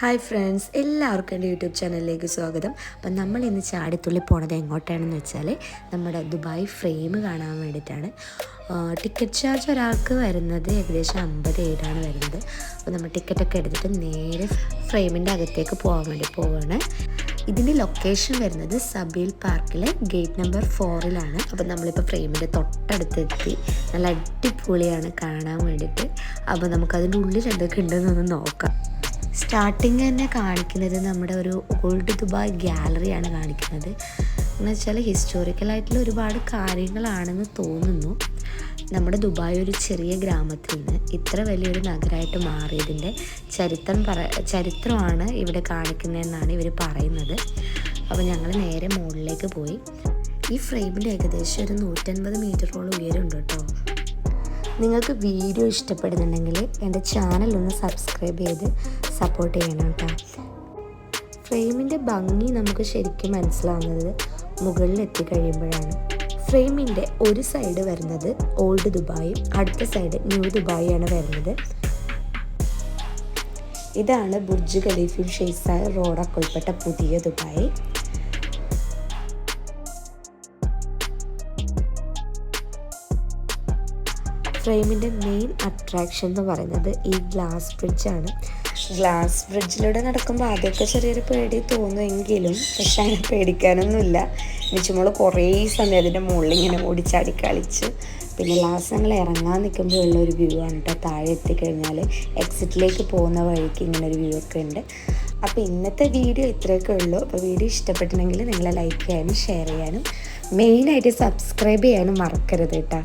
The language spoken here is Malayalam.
ഹായ് ഫ്രണ്ട്സ് എല്ലാവർക്കും എന്റെ യൂട്യൂബ് ചാനലിലേക്ക് സ്വാഗതം. അപ്പം നമ്മൾ ഇന്ന് ചാടിത്തുള്ളി പോണത് എങ്ങോട്ടാണെന്ന് വെച്ചാൽ നമ്മുടെ ദുബായ് ഫ്രെയിം കാണാൻ വേണ്ടിയിട്ടാണ്. ടിക്കറ്റ് ചാർജ് ഒരാൾക്ക് വരുന്നത് ഏകദേശം അമ്പത് ഏഴാണ് വരുന്നത്. അപ്പോൾ നമ്മൾ ടിക്കറ്റൊക്കെ എടുത്തിട്ട് നേരെ ഫ്രെയിമിന്റെ അകത്തേക്ക് പോകാൻ വേണ്ടി പോവുകയാണ് ഇതിന്റെ ലൊക്കേഷൻ വരുന്നത് സബീൽ പാർക്കിലെ ഗേറ്റ് നമ്പർ ഫോറിലാണ് അപ്പോൾ നമ്മളിപ്പോൾ ഫ്രെയിമിന്റെ തൊട്ടടുത്തെത്തി. നല്ല അടിപൊളിയാണ് കാണാൻ വേണ്ടിയിട്ട്. അപ്പോൾ നമുക്കതിന്റെ ഉള്ളിൽ എന്തൊക്കെ ഉണ്ടെന്നൊന്ന് നോക്കാം. സ്റ്റാർട്ടിങ് തന്നെ കാണിക്കുന്നത് നമ്മുടെ ഒരു ഓൾഡ് ദുബായ് ഗ്യാലറിയാണ് കാണിക്കുന്നത്. എന്ന് വെച്ചാൽ ഹിസ്റ്റോറിക്കലായിട്ടുള്ള ഒരുപാട് കാര്യങ്ങളാണെന്ന് തോന്നുന്നു. നമ്മുടെ ദുബായ് ഒരു ചെറിയ ഗ്രാമത്തിൽ നിന്ന് ഇത്ര വലിയൊരു നഗരമായിട്ട് മാറിയതിന്റെ ചരിത്രം പറ ചരിത്രമാണ് ഇവിടെ കാണിക്കുന്നതെന്നാണ് ഇവർ പറയുന്നത്. അപ്പോൾ ഞങ്ങൾ നേരെ മുകളിലേക്ക് പോയി. ഈ ഫ്രെയിമിൽ ഏകദേശം ഒരു നൂറ്റൻപത് മീറ്ററോളം ഉയരമുണ്ട് കേട്ടോ. നിങ്ങൾക്ക് വീഡിയോ ഇഷ്ടപ്പെടുന്നുണ്ടെങ്കിൽ എന്റെ ചാനൽ ഒന്ന് സബ്സ്ക്രൈബ് ചെയ്ത് സപ്പോർട്ട് ചെയ്യണം കേട്ടോ. ഫ്രെയിമിന്റെ ഭംഗി നമുക്ക് ശരിക്കും മനസ്സിലാവുന്നത് മുകളിൽ എത്തിക്കഴിയുമ്പോഴാണ് ഫ്രെയിമിന്റെ ഒരു സൈഡ് വരുന്നത് ഓൾഡ് ദുബായും അടുത്ത സൈഡ് ന്യൂ ദുബായിയാണ് വരുന്നത്. ഇതാണ് ബുർജ് ഖലീഫുൽ ഷെയ്സായ റോഡൊക്കെ ഉൾപ്പെട്ട പുതിയ ദുബായ്. ഫ്രെയിമിന്റെ മെയിൻ അട്രാക്ഷൻ എന്ന് പറയുന്നത് ഈ ഗ്ലാസ് ബ്രിഡ്ജാണ് ഗ്ലാസ് ബ്രിഡ്ജിലൂടെ നടക്കുമ്പോൾ ആദ്യമൊക്കെ ചെറിയൊരു പേടി തോന്നുമെങ്കിലും പക്ഷെ അങ്ങനെ പേടിക്കാനൊന്നുമില്ല. മിച്ചുമോൾ കുറേ സമയം അതിന്റെ മുകളിൽ ഇങ്ങനെ ഓടിച്ചാടി കളിച്ച്. പിന്നെ ലാസ്റ്റ് ഞങ്ങൾ ഇറങ്ങാൻ നിൽക്കുമ്പോൾ ഉള്ള ഒരു വ്യൂ ആണ് കേട്ടോ താഴെ എത്തിക്കഴിഞ്ഞാൽ എക്സിറ്റിലേക്ക് പോകുന്ന വഴിക്ക് ഇങ്ങനെ ഒരു വ്യൂ ഒക്കെ ഉണ്ട്. അപ്പോൾ ഇന്നത്തെ വീഡിയോ ഇത്രയൊക്കെ ഉള്ളൂ. അപ്പോൾ വീഡിയോ ഇഷ്ടപ്പെട്ടിട്ടുണ്ടെങ്കിൽ നിങ്ങളെ ലൈക്ക് ചെയ്യാനും ഷെയർ ചെയ്യാനും മെയിനായിട്ട് സബ്സ്ക്രൈബ് ചെയ്യാനും മറക്കരുത് കേട്ടോ